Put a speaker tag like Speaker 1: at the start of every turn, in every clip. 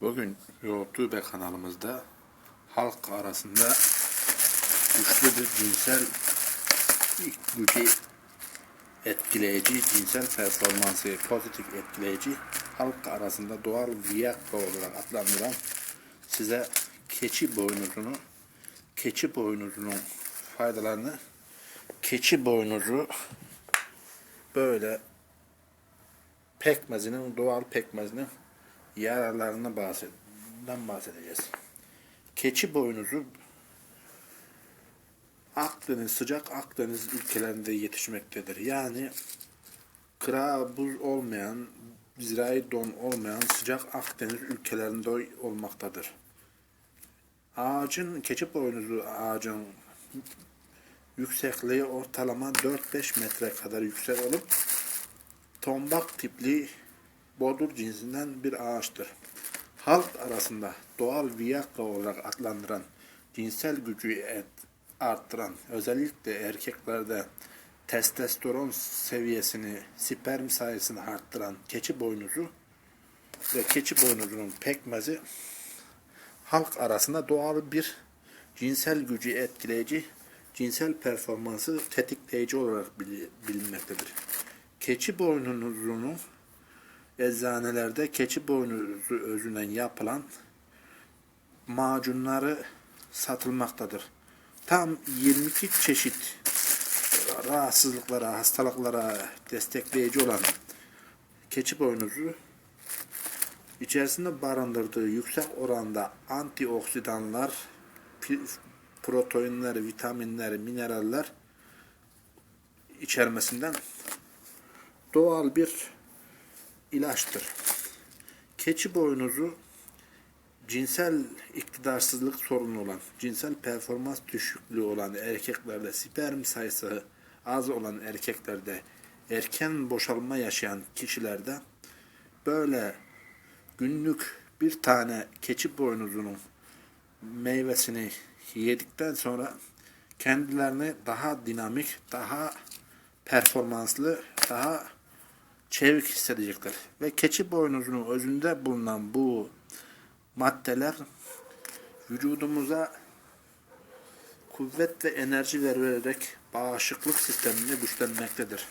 Speaker 1: Bugün YouTube kanalımızda halk arasında güçlü bir cinsel gücü etkileyici, cinsel performansı pozitif etkileyici halk arasında doğal Viagra olarak adlandırılan size keçi boynuzunu keçi boynuzunun faydalarını keçi boynuzu böyle pekmezinin doğal pekmezinin yararlarına bahseden bahsedeceğiz. Keçi boynuzu Akdeniz, sıcak Akdeniz ülkelerinde yetişmektedir. Yani kıra buz olmayan, zirai don olmayan sıcak Akdeniz ülkelerinde olmaktadır. Ağacın, keçi boynuzu ağacın yüksekliği ortalama 4-5 metre kadar yüksek olup tombak tipli bodur cinsinden bir ağaçtır. Halk arasında doğal Viagra olarak adlandıran cinsel gücü et, arttıran özellikle erkeklerde testosteron seviyesini, sperm sayısını arttıran keçi boynuzu ve keçi boynuzunun pekmezi halk arasında doğal bir cinsel gücü etkileyici, cinsel performansı tetikleyici olarak bili- bilinmektedir. Keçi boynuzunu eczanelerde keçi boynuzu özünden yapılan macunları satılmaktadır. Tam 22 çeşit rahatsızlıklara, hastalıklara destekleyici olan keçi boynuzu içerisinde barındırdığı yüksek oranda antioksidanlar, proteinler, vitaminler, mineraller içermesinden doğal bir ilaçtır. Keçi boynuzu cinsel iktidarsızlık sorunu olan, cinsel performans düşüklüğü olan erkeklerde, sperm sayısı az olan erkeklerde, erken boşalma yaşayan kişilerde böyle günlük bir tane keçi boynuzunun meyvesini yedikten sonra kendilerini daha dinamik, daha performanslı, daha çevik hissedecekler. Ve keçi boynuzunun özünde bulunan bu maddeler vücudumuza kuvvet ve enerji vererek bağışıklık sistemini güçlenmektedir.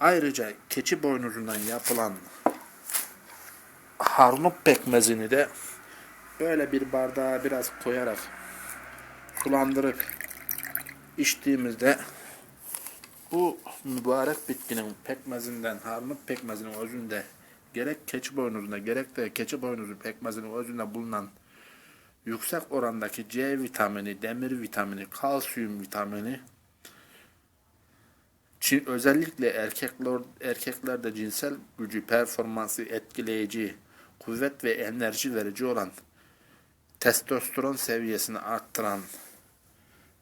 Speaker 1: Ayrıca keçi boynuzundan yapılan harnup pekmezini de böyle bir bardağa biraz koyarak sulandırıp içtiğimizde bu mübarek bitkinin pekmezinden, harnut pekmezinin özünde gerek keçi boynuzunda gerek de keçi boynuzu pekmezinin özünde bulunan yüksek orandaki C vitamini, demir vitamini, kalsiyum vitamini özellikle erkekler erkeklerde cinsel gücü, performansı etkileyici, kuvvet ve enerji verici olan testosteron seviyesini arttıran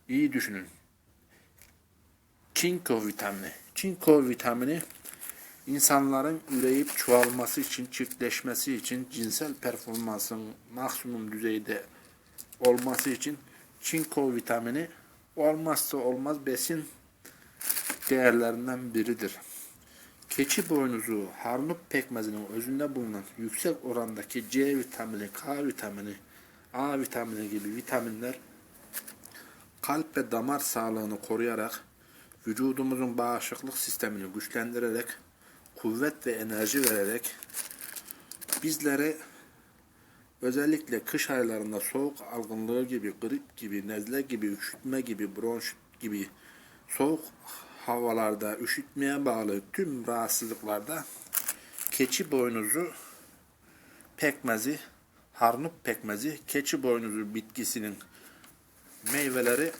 Speaker 1: iyi düşünün. Çinko vitamini. Çinko vitamini insanların üreyip çoğalması için, çiftleşmesi için, cinsel performansın maksimum düzeyde olması için çinko vitamini olmazsa olmaz besin değerlerinden biridir. Keçi boynuzu, harnup pekmezinin özünde bulunan yüksek orandaki C vitamini, K vitamini, A vitamini gibi vitaminler kalp ve damar sağlığını koruyarak vücudumuzun bağışıklık sistemini güçlendirerek kuvvet ve enerji vererek bizleri özellikle kış aylarında soğuk algınlığı gibi, grip gibi, nezle gibi, üşütme gibi, bronş gibi soğuk havalarda üşütmeye bağlı tüm rahatsızlıklarda keçi boynuzu pekmezi, harnup pekmezi, keçi boynuzu bitkisinin meyveleri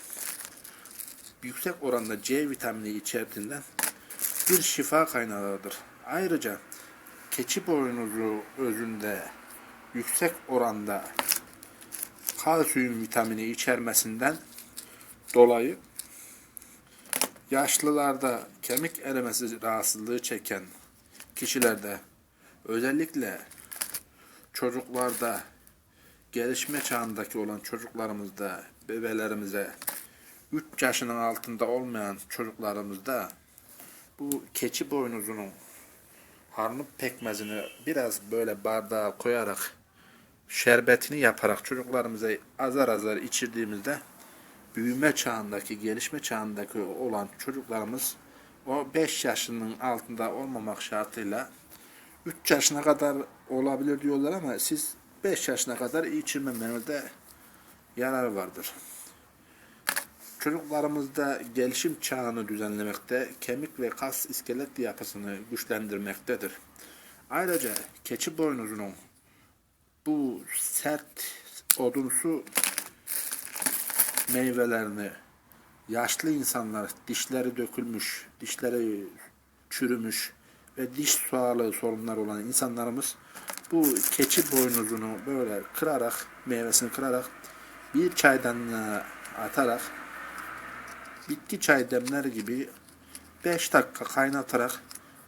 Speaker 1: yüksek oranda C vitamini içerdiğinden bir şifa kaynağıdır. Ayrıca keçi boynuzu özünde yüksek oranda kalsiyum vitamini içermesinden dolayı yaşlılarda kemik erimesi rahatsızlığı çeken kişilerde özellikle çocuklarda gelişme çağındaki olan çocuklarımızda bebelerimize 3 yaşının altında olmayan çocuklarımızda bu keçi boynuzunun harnup pekmezini biraz böyle bardağa koyarak şerbetini yaparak çocuklarımıza azar azar içirdiğimizde büyüme çağındaki, gelişme çağındaki olan çocuklarımız o 5 yaşının altında olmamak şartıyla 3 yaşına kadar olabilir diyorlar ama siz 5 yaşına kadar içirmemenizde yarar vardır. Çocuklarımızda gelişim çağını düzenlemekte, kemik ve kas iskelet yapısını güçlendirmektedir. Ayrıca keçi boynuzunun bu sert odunsu meyvelerini yaşlı insanlar dişleri dökülmüş, dişleri çürümüş ve diş sağlığı sorunları olan insanlarımız bu keçi boynuzunu böyle kırarak, meyvesini kırarak bir çaydanlığa atarak bitki çay demler gibi 5 dakika kaynatarak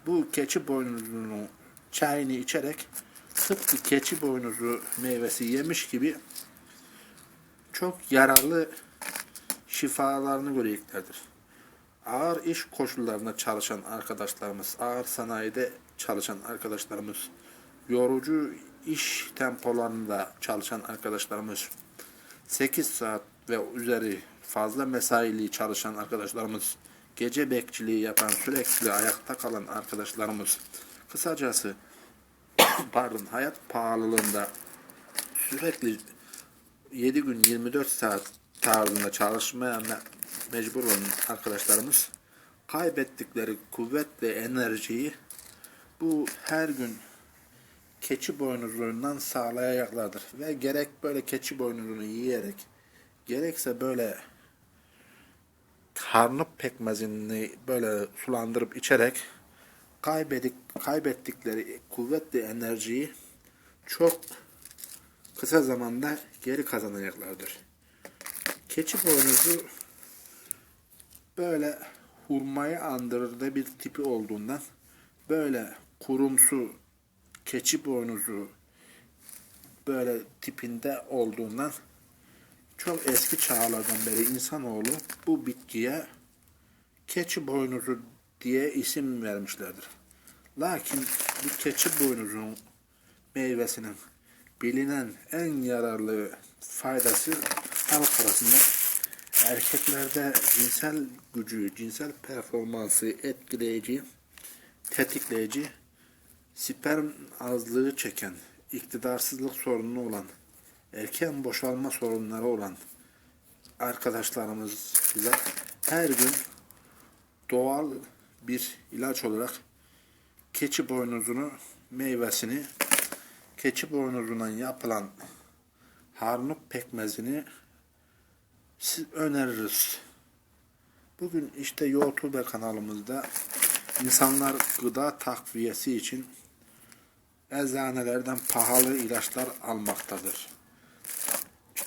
Speaker 1: bu keçi boynuzunu çayını içerek tıpkı keçi boynuzu meyvesi yemiş gibi çok yararlı şifalarını göreceklerdir. Ağır iş koşullarında çalışan arkadaşlarımız, ağır sanayide çalışan arkadaşlarımız, yorucu iş tempolarında çalışan arkadaşlarımız, 8 saat ve üzeri fazla mesaili çalışan arkadaşlarımız, gece bekçiliği yapan sürekli ayakta kalan arkadaşlarımız, kısacası pardon hayat pahalılığında sürekli 7 gün 24 saat tarzında çalışmaya me- mecbur olan arkadaşlarımız kaybettikleri kuvvet ve enerjiyi bu her gün keçi boynuzlarından sağlayacaklardır. Ve gerek böyle keçi boynuzunu yiyerek gerekse böyle karnı pekmezini böyle sulandırıp içerek kaybedik, kaybettikleri kuvvet ve enerjiyi çok kısa zamanda geri kazanacaklardır. Keçi boynuzu böyle hurmayı andırır da bir tipi olduğundan böyle kurumsu keçi boynuzu böyle tipinde olduğundan çok eski çağlardan beri insanoğlu bu bitkiye keçi boynuzu diye isim vermişlerdir. Lakin bu keçi boynuzunun meyvesinin bilinen en yararlı faydası halk arasında erkeklerde cinsel gücü, cinsel performansı etkileyici, tetikleyici, sperm azlığı çeken, iktidarsızlık sorunu olan, erken boşalma sorunları olan arkadaşlarımız bize her gün doğal bir ilaç olarak keçi boynuzunu meyvesini keçi boynuzundan yapılan harnup pekmezini siz öneririz. Bugün işte YouTube kanalımızda insanlar gıda takviyesi için eczanelerden pahalı ilaçlar almaktadır.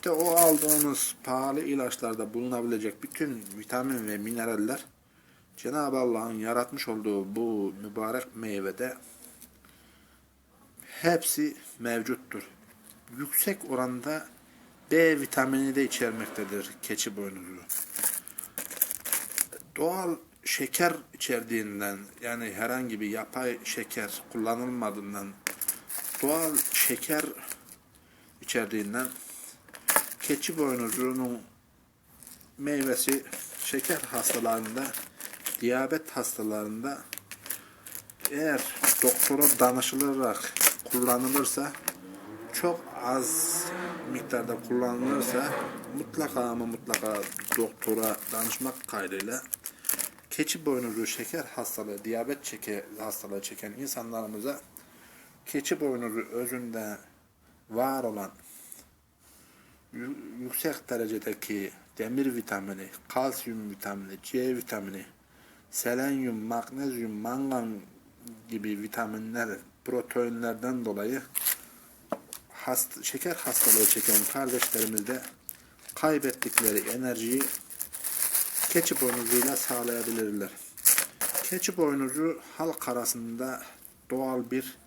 Speaker 1: İşte o aldığımız pahalı ilaçlarda bulunabilecek bütün vitamin ve mineraller Cenab-ı Allah'ın yaratmış olduğu bu mübarek meyvede hepsi mevcuttur. Yüksek oranda B vitamini de içermektedir keçi boynuzu. Doğal şeker içerdiğinden yani herhangi bir yapay şeker kullanılmadığından doğal şeker içerdiğinden keçi boynuzunun meyvesi şeker hastalarında diyabet hastalarında eğer doktora danışılarak kullanılırsa çok az miktarda kullanılırsa mutlaka ama mutlaka doktora danışmak kaydıyla keçi boynuzu şeker hastalığı, diyabet şeker hastalığı çeken insanlarımıza keçi boynuzu özünde var olan yüksek derecedeki demir vitamini, kalsiyum vitamini, C vitamini, selenyum, magnezyum, mangan gibi vitaminler, proteinlerden dolayı hast şeker hastalığı çeken kardeşlerimizde kaybettikleri enerjiyi keçi boynuzuyla sağlayabilirler. Keçi boynuzu halk arasında doğal bir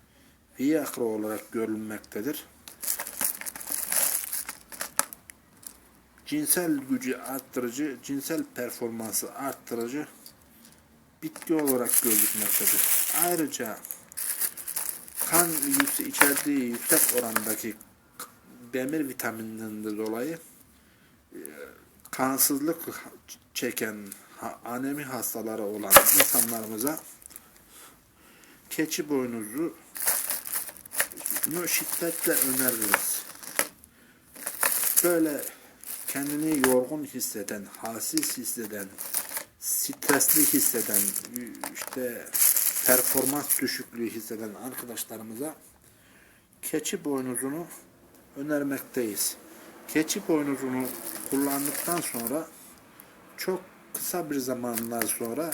Speaker 1: Viagra olarak görülmektedir. Cinsel gücü arttırıcı, cinsel performansı arttırıcı bitki olarak gözükmektedir. Ayrıca kan yüksek, içerdiği yüksek orandaki demir vitamininden de dolayı e, kansızlık çeken anemi hastaları olan insanlarımıza keçi boynuzu şiddetle öneririz. Böyle kendini yorgun hisseden, halsiz hisseden, stresli hisseden, işte performans düşüklüğü hisseden arkadaşlarımıza keçi boynuzunu önermekteyiz. Keçi boynuzunu kullandıktan sonra çok kısa bir zamanlar sonra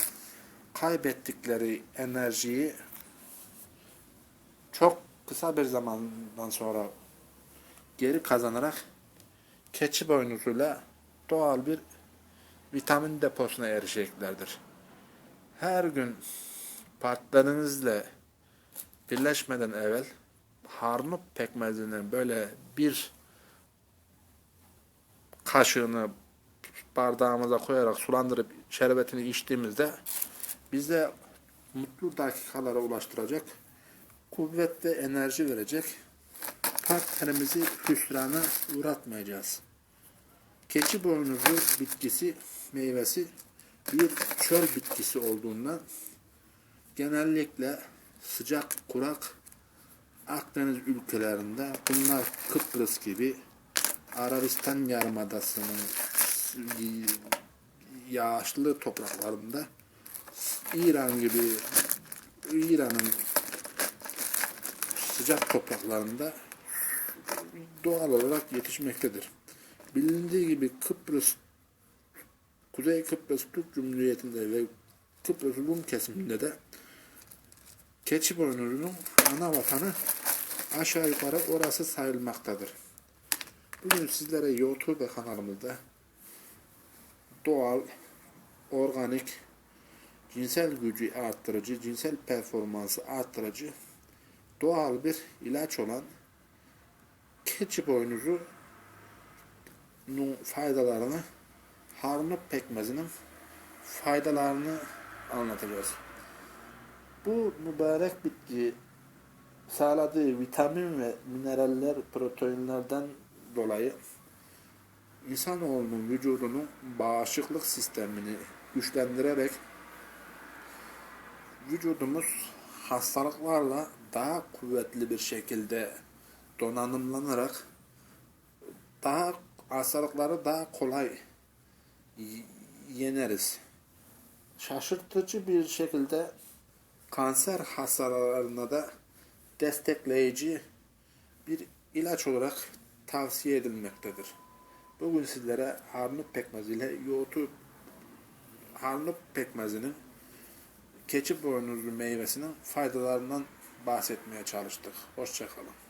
Speaker 1: kaybettikleri enerjiyi çok kısa bir zamandan sonra geri kazanarak keçi boynuzuyla doğal bir vitamin deposuna erişeceklerdir. Her gün partnerinizle birleşmeden evvel harnup pekmezinin böyle bir kaşığını bardağımıza koyarak sulandırıp şerbetini içtiğimizde bize mutlu dakikalara ulaştıracak, kuvvet ve enerji verecek, partnerimizi hüsrana uğratmayacağız. Keçi boynuzu bitkisi, meyvesi bir çöl bitkisi olduğundan genellikle sıcak, kurak Akdeniz ülkelerinde bunlar Kıbrıs gibi Arabistan Yarımadası'nın yağışlı topraklarında İran gibi İran'ın sıcak topraklarında doğal olarak yetişmektedir. Bilindiği gibi Kıbrıs Kuzey Kıbrıs Türk Cumhuriyeti'nde ve Kıbrıs Rum kesiminde de keçi boynuzunun ana vatanı aşağı yukarı orası sayılmaktadır. Bugün sizlere YouTube kanalımızda doğal, organik, cinsel gücü arttırıcı, cinsel performansı arttırıcı doğal bir ilaç olan keçi boynuzu faydalarını harnup pekmezinin faydalarını anlatacağız. Bu mübarek bitki sağladığı vitamin ve mineraller, proteinlerden dolayı insanoğlunun vücudunun bağışıklık sistemini güçlendirerek vücudumuz hastalıklarla daha kuvvetli bir şekilde donanımlanarak daha hastalıkları daha kolay yeneriz. Şaşırtıcı bir şekilde kanser hastalarına da destekleyici bir ilaç olarak tavsiye edilmektedir. Bugün sizlere harnup pekmezi ile yoğurtu harnup pekmezinin keçi boynuzlu meyvesinin faydalarından bahsetmeye çalıştık. Hoşçakalın.